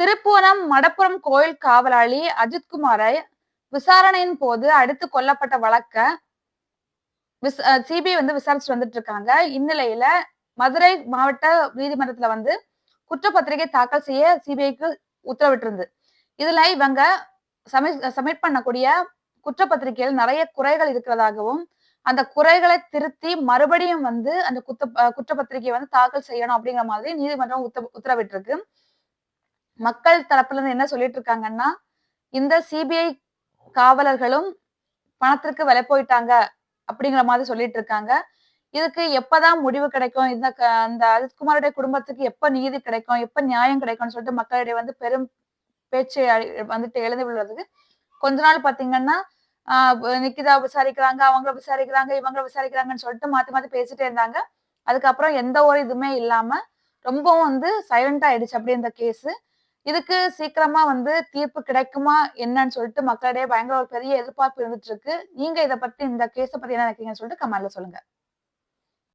திருப்புவனம் மடப்புறம் கோயில் காவலாளி அஜித்குமாரை விசாரணையின் போது அடுத்து கொல்லப்பட்ட வழக்க சிபிஐ வந்து விசாரிச்சு வந்துட்டு இருக்காங்க. இந்நிலையில மதுரை மாவட்ட நீதிமன்றத்துல வந்து குற்றப்பத்திரிகை தாக்கல் செய்ய சிபிஐக்கு உத்தரவிட்டிருந்து. இதுல இவங்க சமிட் சப்மிட் பண்ணக்கூடிய குற்றப்பத்திரிகையில் நிறைய குறைகள் இருக்கிறதாகவும் அந்த குறைகளை திருத்தி மறுபடியும் வந்து அந்த குத்த குற்றப்பத்திரிகையை வந்து தாக்கல் செய்யணும் அப்படிங்கிற மாதிரி நீதிமன்றம் உத்த உத்தரவிட்டிருக்கு. மக்கள் தரப்புல இருந்து என்ன சொல்லிட்டு இருக்காங்கன்னா இந்த சிபிஐ காவலர்களும் பணத்திற்கு விலை போயிட்டாங்க அப்படிங்கிற மாதிரி சொல்லிட்டு இருக்காங்க இதுக்கு எப்பதான் முடிவு கிடைக்கும்? இந்த க- அந்த அஜித்குமாருடைய குடும்பத்துக்கு எப்ப நீதி கிடைக்கும்? எப்ப நியாயம் கிடைக்கும்னு சொல்லிட்டு மக்களிடையே வந்து பெரும் பேச்சு அழி- வந்துட்டு எழுந்து விழுறதுக்கு கொஞ்ச நாள் பாத்தீங்கன்னா ஆஹ் நிக்கிதா விசாரிக்கிறாங்க அவங்கள விசாரிக்கிறாங்க இவங்களை விசாரிக்கிறாங்கன்னு சொல்லிட்டு மாத்தி மாத்தி பேசிட்டே இருந்தாங்க. அதுக்கப்புறம் எந்த ஒரு இதுவுமே இல்லாம ரொம்பவும் வந்து சைலண்ட் ஆயிடுச்சு அப்படி இந்த கேஸ் இதுக்கு சீக்கிரமா வந்து தீர்ப்பு கிடைக்குமா என்னன்னு சொல்லிட்டு மக்களிடையே பயங்கர ஒரு பெரிய எதிர்பார்ப்பு இருந்துட்டு இருக்கு. நீங்க இதை பத்தி இந்த கேஸ பத்தி என்ன நினைக்கிறீங்கன்னு சொல்லிட்டு கமெண்ட்ல சொல்லுங்க.